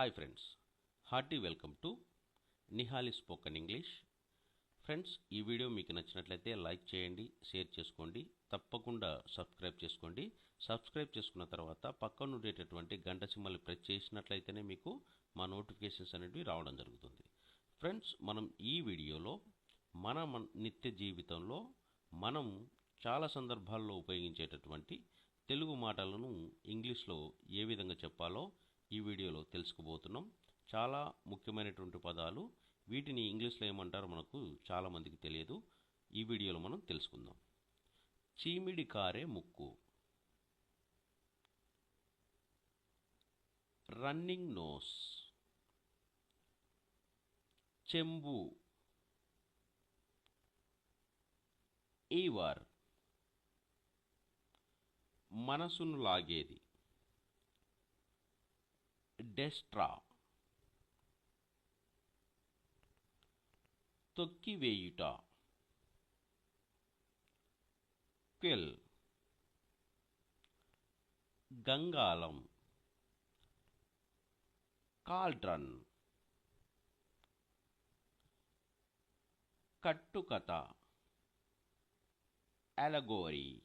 Hi friends hearty welcome to Nihali spoken English friends ఈ video మీకు నచ్చినట్లయితే like చేయండి షేర్ చేసుకోండి తప్పకుండా సబ్స్క్రైబ్ చేసుకోండి. సబ్స్క్రైబ్ చేసుకున్న తర్వాత పక్కన ఉండేటటువంటి గంట సిమ్మల్ని ప్రెస్ చేసినట్లయితేనే మీకు మా నోటిఫికేషన్స్ అనేవి రావడం జరుగుతుంది. ఫ్రెండ్స్ మనం ఈ వీడియోలో మన- నిత్య జీవితంలో మనం చాలా సందర్భాల్లో ఉపయోగించేటటువంటి తెలుగు మాటలను ఇంగ్లీష్లో ఏ విధంగా చెప్పాలో ఈ వీడియోలో తెలుసుకోబోతున్నాం. చాలా ముఖ్యమైనటువంటి పదాలు. వీటిని ఇంగ్లీష్లో ఏమంటారో మనకు చాలామందికి తెలియదు. ఈ వీడియోలో మనం తెలుసుకుందాం. చీమిడి కారే ముక్కు. Running nose. చెంబు. ఈవార్. మనసును లాగేది. డెస్ట్రా. తొక్కివేయుట. క్విల్. గంగాలం కాల్డ్రన్. కట్టుకథ. అలగోరీ.